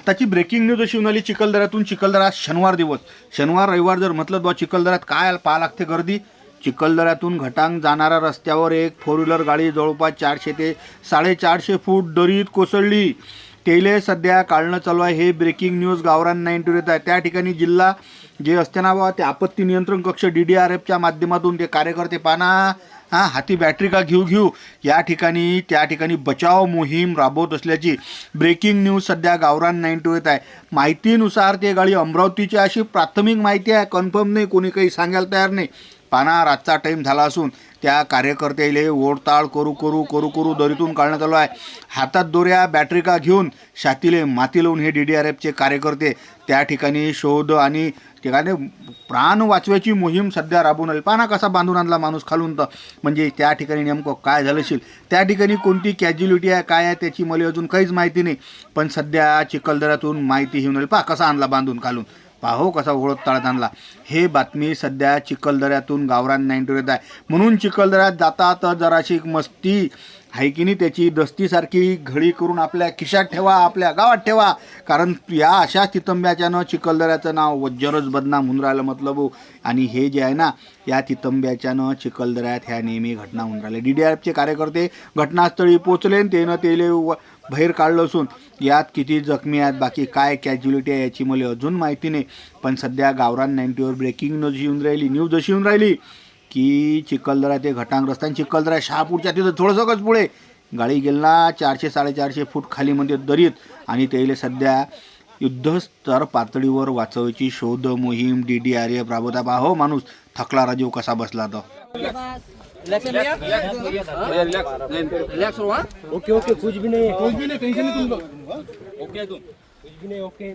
आताची breaking news अशी आली चिखलदऱ्यातून चिखलदरात शनिवार दिवस. शनिवार रविवार जर म्हटलं बा चिखलदऱ्यात काय पाहा लागते गर्दी? चिखलदऱ्यातून घटांग जाणाऱ्या रस्त्यावर एक फोर व्हीलर गाडी जवळपास चारशे ते साडेचारशे फूट दरीत कोसळली. तेले सध्या काढणं चालू आहे. हे breaking news Gavran nine two येत आहे. त्या ठिकाणी जिल्हा जे असते ना बाबा ते आपत्ती नियंत्रण कक्ष डी डी आर एफच्या माध्यमातून ते कार्यकर्ते पाना हां हाती बॅटरी का घेऊ घेऊ या ठिकाणी त्या ठिकाणी बचाव मोहीम राबवत असल्याची ब्रेकिंग न्यूज सध्या गावरान नाईन टू येत आहे. माहितीनुसार ते गाडी अमरावतीची अशी प्राथमिक माहिती आहे. कन्फर्म नाही कोणी काही सांगायला तयार नाही. पाना रातचा टाईम झाला असून त्या कार्यकर्त्याले ओढताळ करू करू करू करू दरीतून काढण्यात आलो आहे. हातात दोऱ्या बॅटरी का घेऊन छातीले माती लावून हे डी डी आर एफचे कार्यकर्ते त्या ठिकाणी शोध आणि ठिकाणी प्राण वाचवायची मोहीम सध्या राबवून आली. पाना कसा बांधून आणला माणूस खालून तर? म्हणजे त्या ठिकाणी नेमकं काय झालं असेल? त्या ठिकाणी कोणती कॅज्युलिटी आहे काय आहे त्याची मला अजून काहीच माहिती नाही. पण सध्या चिखलदऱ्यातून माहिती घेऊन आली. पा कसा आणला बांधून खालून. पाहो कसा ओळख ताळत आणला. हे बातमी सध्या चिखलदऱ्यातून गावरान नाईन्टी येत आहे. म्हणून चिखलदऱ्यात जाता तर जराशी मस्ती आहे की नाही त्याची दस्तीसारखी घडी करून आपल्या खिशात ठेवा आपल्या गावात ठेवा. कारण या अशा तितंब्याच्यानं चिखलदऱ्याचं नाव वज्जरच बदनाम होऊन राहिलं मतलब. आणि हे जे आहे ना या तितंब्याच्यानं चिखलदऱ्यात ह्या नेहमी घटना होऊन राहिल्या. डी डी आर एफचे कार्यकर्ते घटनास्थळी पोचले आणि त्यानं तेले व- बाहेर काढलं असून यात किती जखमी आहेत बाकी काय कॅज्युलिटी आहे याची मला अजून माहिती नाही. पण सध्या गावरान नाईन्टीवर ब्रेकिंग न्यूज येऊन राहिली न्यूज अशी येऊन राहिली की चिखलदरा ते घटांग रस्ता आणि चिखलदरा शहापूरच्या तिथं थोडंसंच पुढे. गाडी गेलना चारशे साडेचारशे फूट खाली म्हणजे दरीत. आणि त्याला सध्या युद्धस्तर पातळीवर वाचवायची शोध मोहीम डी डी आर एफ राबवता पहा हो माणूस थकला राजीव कसा बसला तो? ओके ओके कुछ भी नहीं कुछ भी नहीं टेंशन नहीं तुम ओके तुम. कुछ भी नहीं ओके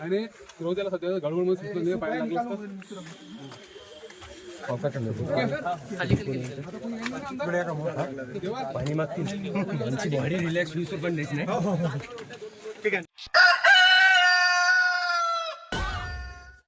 आणि रोजाला सध्या गडबडमध्ये सुचलं पायाला लागलं. असतं. पाणी मागतील. रिलॅक्स होईस पण नाही